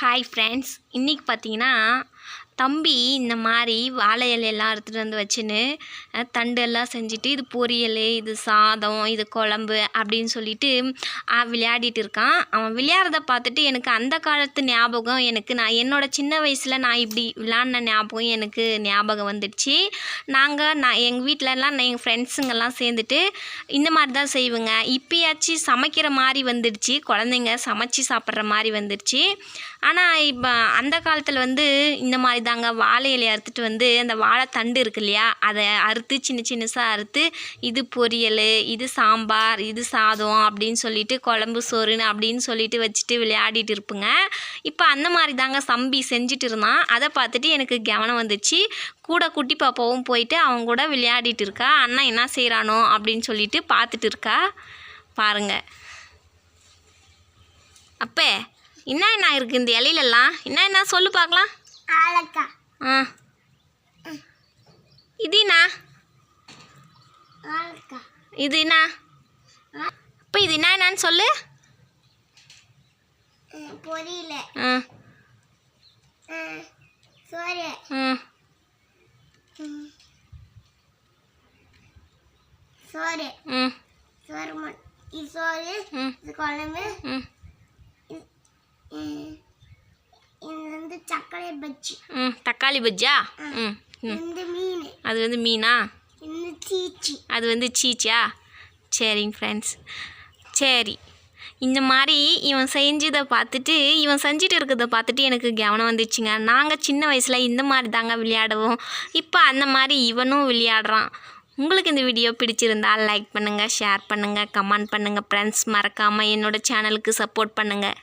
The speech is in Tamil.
ஹாய் ஃப்ரெண்ட்ஸ் இன்றைக்கி பார்த்தீங்கன்னா தம்பி இந்த மாதிரி வாழை இலையெல்லாம் எடுத்துகிட்டு வந்து வச்சுன்னு தண்டெல்லாம் செஞ்சுட்டு இது பொரியல் இது சாதம் இது குழம்பு அப்படின்னு சொல்லிட்டு விளையாடிட்டு இருக்கான். அவன் விளையாடுறத பார்த்துட்டு எனக்கு அந்த காலத்து ஞாபகம் எனக்கு நான் என்னோட சின்ன வயசில் நான் இப்படி விளையாடின ஞாபகம் எனக்கு ஞாபகம் வந்துடுச்சு. நாங்கள் நான் எங்கள் வீட்டிலலாம் நான் எங்கள் ஃப்ரெண்ட்ஸுங்கெல்லாம் சேர்ந்துட்டு இந்த மாதிரி தான் செய்வேங்க. இப்பயாச்சும் சமைக்கிற மாதிரி வந்துடுச்சு. குழந்தைங்க சமைச்சு சாப்பிட்ற மாதிரி வந்துடுச்சு. ஆனால் இப்போ அந்த காலத்தில் வந்து இந்த மாதிரி தான் தாங்க வாழை இலையை அறுத்துட்டு வந்து அந்த வாழைத்தண்டு இருக்கு இல்லையா? அதை அறுத்து சின்ன சின்னசாக அறுத்து இது பொரியல் இது சாம்பார் இது சாதம் அப்படின்னு சொல்லிட்டு குழம்பு சோறுன்னு அப்படின்னு சொல்லிட்டு வச்சுட்டு விளையாடிட்டு இருப்புங்க. இப்போ அந்த மாதிரி தாங்க சம்பி செஞ்சுட்டு இருந்தான். அதை பார்த்துட்டு எனக்கு கவனம் வந்துச்சு. கூட குட்டி பாப்பாவும் போயிட்டு அவங்க கூட விளையாடிட்டு இருக்கா. அண்ணா என்ன செய்கிறானோ அப்படின்னு சொல்லிட்டு பார்த்துட்டு இருக்கா. பாருங்கள் அப்பே என்ன என்ன இருக்குது இந்த இலையிலலாம் என்ன என்ன? சொல்லு பார்க்கலாம். என்ன ஆலக்கா. இது என்ன அப்போ இது என்ன என்னன்னு சொல்லு. பொரியல. சோறு. ம். சோறு. ம். சோறு இது சோறு ம். இது குழம்பு ம் ம், சர்க்கரை பஜ்ஜி. ம் தக்காளி பஜ்ஜா? ம் ம். இந்த மீன். அது வந்து மீனா? இந்த சீச்சி. அது வந்து சீச்சா? சரிங்க ஃப்ரெண்ட்ஸ் சரி. இந்த மாதிரி இவன் செஞ்சதை பார்த்துட்டு இவன் செஞ்சுட்டு இருக்கிறத பார்த்துட்டு எனக்கு கவனம் வந்துச்சுங்க. நாங்கள் சின்ன வயசில் இந்த மாதிரி தாங்க விளையாடுவோம். இப்போ அந்த மாதிரி இவனும் விளையாடுறான். உங்களுக்கு இந்த வீடியோ பிடிச்சிருந்தா லைக் பண்ணுங்கள் ஷேர் பண்ணுங்கள் கமெண்ட் பண்ணுங்கள் ஃப்ரெண்ட்ஸ் மறக்காமல் என்னோட சேனலுக்கு சப்போர்ட் பண்ணுங்கள்